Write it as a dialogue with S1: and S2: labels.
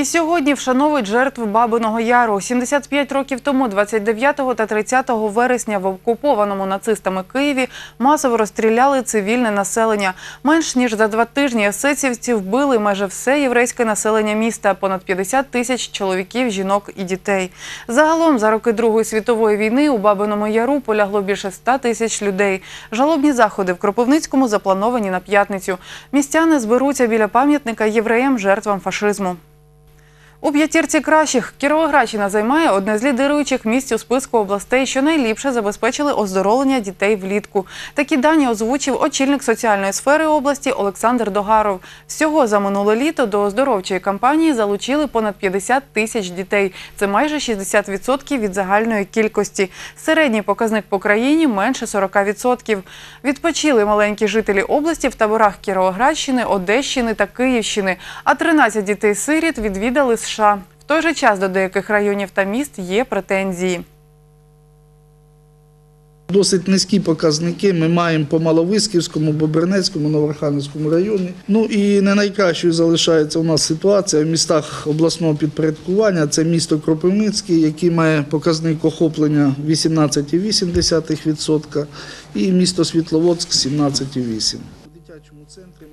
S1: І сьогодні вшановують жертв Бабиного Яру. 75 років тому, 29 та 30 вересня, в окупованому нацистами Києві масово розстріляли цивільне населення. Менш ніж за два тижні есесівці вбили майже все єврейське населення міста, понад 50 тисяч чоловіків, жінок і дітей. Загалом за роки Другої світової війни у Бабиному Яру полягло більше 100 тисяч людей. Жалобні заходи в Кропивницькому заплановані на п'ятницю. Містяни зберуться біля пам'ятника євреям жертвам фашизму. У п'ятірці кращих Кіровоградщина займає одне з лідируючих місць у списку областей, що найліпше забезпечили оздоровлення дітей влітку. Такі дані озвучив очільник соціальної сфери області Олександр Догаров. Всього за минуле літо до оздоровчої кампанії залучили понад 50 тисяч дітей. Це майже 60% від загальної кількості. Середній показник по країні менше 40%. Відпочили маленькі жителі області в таборах Кіровоградщини, Одещини та Київщини. А 13 дітей-сиріт відвідали США. В той же час до деяких районів та міст є претензії.
S2: Досить низькі показники ми маємо по Маловисківському, Бобринецькому, Новоархангельському районі. Ну і не найкращою залишається у нас ситуація в містах обласного підпорядкування. Це місто Кропивницький, який має показник охоплення 18,8%, і місто Світловодськ 17,8%. У дитячому центрі